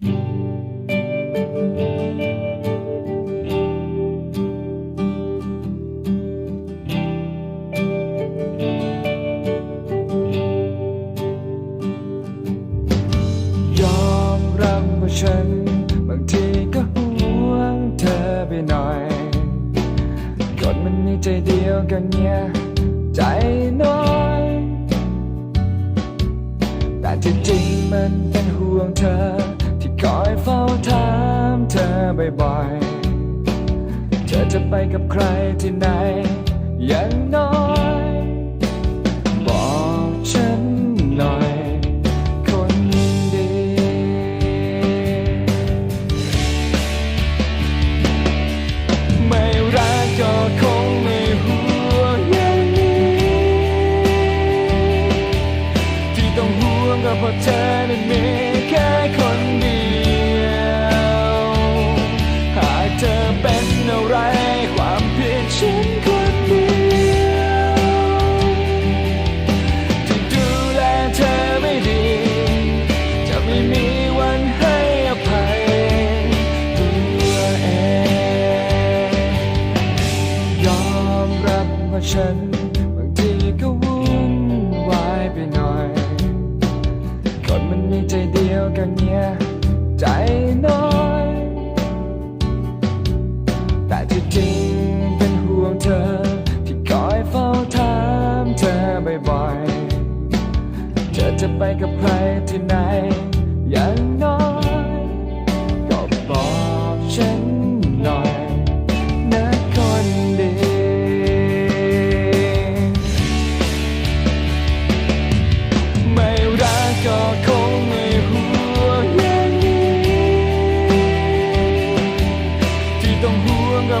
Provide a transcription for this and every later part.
ยอมรับว่าฉัน บางทีก็ห่วงเธอไปหน่อย คนมันมีใจเดียวกันเนี่ย ใจน้อย แต่ที่จริงมันเป็นห่วงเธอ คอยเฝ้าถามเธอบ่อยๆ เธอจะไปกับใครที่ไหน อย่างน้อย บอกฉันหน่อย คนดี ไม่รักก็คงไม่ห่วงอย่างนี้ ที่ต้องห่วงก็เพราะเธอนั้นมี ฉัน บางทีก็วุ่นวายไปหน่อย คนมันมีใจเดียวกันเนี่ยใจน้อย แต่ที่จริงเป็นห่วงเธอ ที่คอยเฝ้าถามเธอบ่อยๆ เธอจะไปกับใครที่ไหนย่าง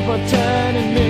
ห่วง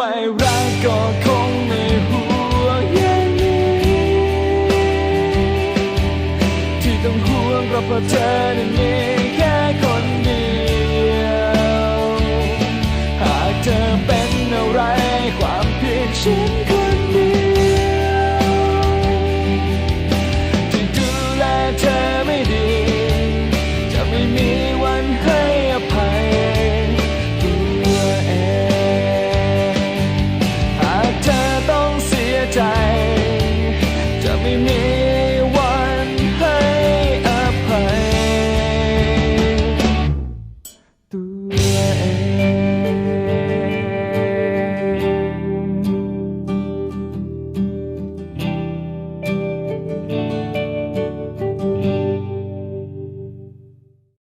ไม่รักก็คงไม่ห่วงอย่างนี้ ที่ต้องห่วงก็เพราะเธอนั้นมี